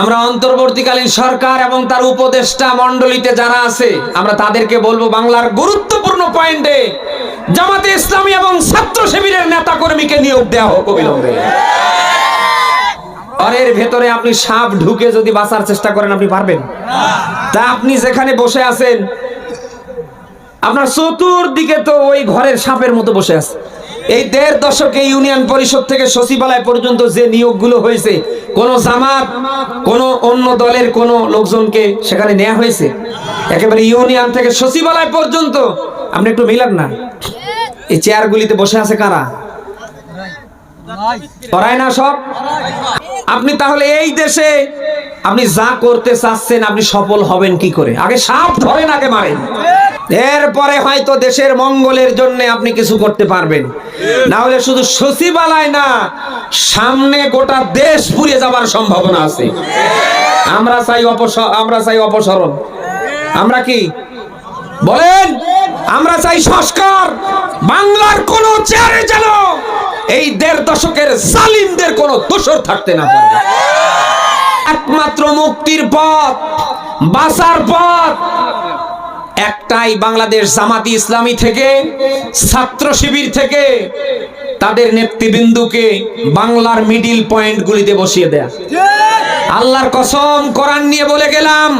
আমরা অন্তর্বর্তীকালীন সরকার এবং তার উপদেষ্টা মণ্ডলীতে যারা আছে, আমরা তাদেরকে বলব বাংলার গুরুত্বপূর্ণ পয়েন্টে জামাতে ইসলামী এবং ছাত্র শিবিরের নেতা কর্মীকে নিয়োগ দেওয়া হোক অবিলম্বে। আর এর ভেতরে আপনি সাপ ঢুকে যদি বাঁচার চেষ্টা করেন, আপনি পারবেন? তা আপনি যেখানে বসে আছেন, আপনার চতুর্দিকে তো ওই ঘরের সাপের মতো বসে আছে। এই দেড় দশকে ইউনিয়ন পরিষদ থেকে সচিবালয় পর্যন্ত যে নিয়োগগুলো হয়েছে কোন জামাত কোন অন্য দলের কোন লোকজনকে সেখানে নেওয়া হয়েছে? একেবারে ইউনিয়ন থেকে সচিবালয় পর্যন্ত। আপনি একটু মিলান না। এই চেয়ারগুলিতে বসে আছে কারা? করায় না সব? আপনি তাহলে এই দেশে আপনি যা করতে চাচ্ছেন, আপনি সফল হবেন কি করে? আগে সাপ ধরেন, আগে মারেন। এরপরে হয়তো দেশের মঙ্গলের জন্য আপনি কিছু করতে পারবেন। না হলে শুধু সচিবালয় না, সামনে গোটা দেশ পুড়িয়ে যাবার সম্ভাবনা আছে। আমরা চাই অপস, আমরা চাই অপসরণ। আমরা কি? বলেন, আমরা চাই সংস্কার। বাংলার কোন চেয়ারে যেন এই দেড় দশকের জালিমদের কোন দোষর থাকতে না পারে। একমাত্র মুক্তির পথ, বাঁচার পথ। একটাই বাংলাদেশ জামাতি ইসলামী থেকে, ছাত্র শিবির থেকে, তাদের নেতৃবৃন্দুকে বাংলার মিডিল পয়েন্ট গুলিতে বসিয়ে দেয়া। আল্লাহর কসম, কোরআন নিয়ে বলে গেলাম,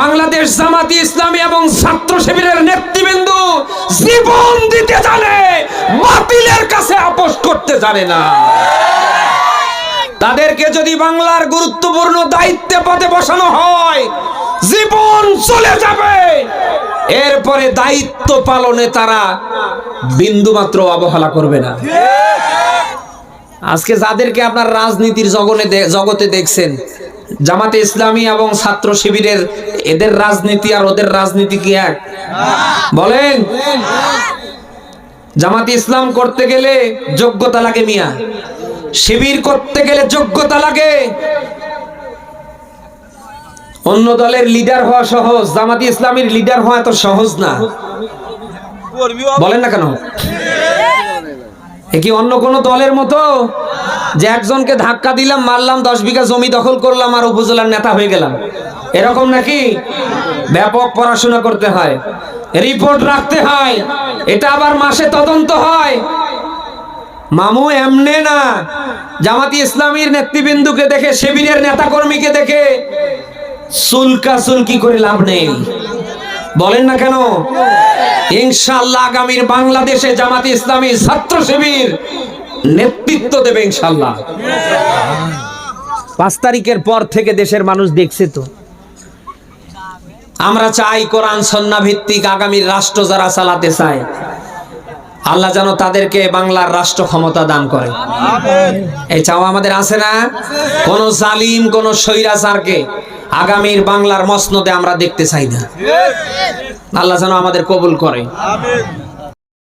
বাংলাদেশ জামাতি ইসলামী এবং ছাত্র শিবিরের নেতৃবৃন্দ জীবন দিতে জানে, বাতিলের কাছে আপোষ করতে জানে না। তাদেরকে যদি বাংলার গুরুত্বপূর্ণ দায়িত্বে পথে বসানো হয়, জীবন চলে যাবে। এরপরে দায়িত্ব পালনে তারা বিন্দুমাত্র অবহেলা করবে না। আজকে যাদেরকে আপনার রাজনীতির জগনে জগতে দেখছেন, জামাতে ইসলামী এবং ছাত্র শিবিরের এদের রাজনীতি আর ওদের রাজনীতি কি এক? বলেন, জামাতে ইসলাম করতে গেলে যোগ্যতা লাগে মিয়া। শিবির করতে গেলে যোগ্যতা লাগে। অন্য দলের লিডার হওয়া সহজ, জামাতি ইসলামীর লিডার হওয়া এত সহজ না। বলেন না কেন? কি অন্য কোন দলের মতো? যে একজনকে ধাক্কা দিলাম, মারলাম, দশ বিঘা জমি দখল করলাম আর উপজেলার নেতা হয়ে গেলাম। এরকম নাকি? ব্যাপক পড়াশোনা করতে হয়, রিপোর্ট রাখতে হয়, এটা আবার মাসে তদন্ত হয়। মামু, এমনে না। জামাতি ইসলামীর নেতৃবৃন্দুকে দেখে, শিবিরের নেতা কর্মীকে দেখে সুলকা সুলকি করে লাভ নেই। বলেন না কেন? ইনশাল্লাহ আগামীর বাংলাদেশে জামাতি ইসলামী ছাত্র শিবির নেতৃত্ব দেবে ইনশাল্লাহ পাঁচ তারিখের পর থেকে দেশের মানুষ দেখছে তো। আমরা চাই কোরআন সন্না ভিত্তিক আগামীর রাষ্ট্র যারা চালাতে চায়। আল্লাহ যেন তাদেরকে বাংলার রাষ্ট্র ক্ষমতা দান করে। এই চাওয়া আমাদের আছে না? কোন জালিম কোন স্বৈরাচারকে আগামীর বাংলার মসনদে আমরা দেখতে চাই না। আল্লাহ যেন আমাদের কবুল করে।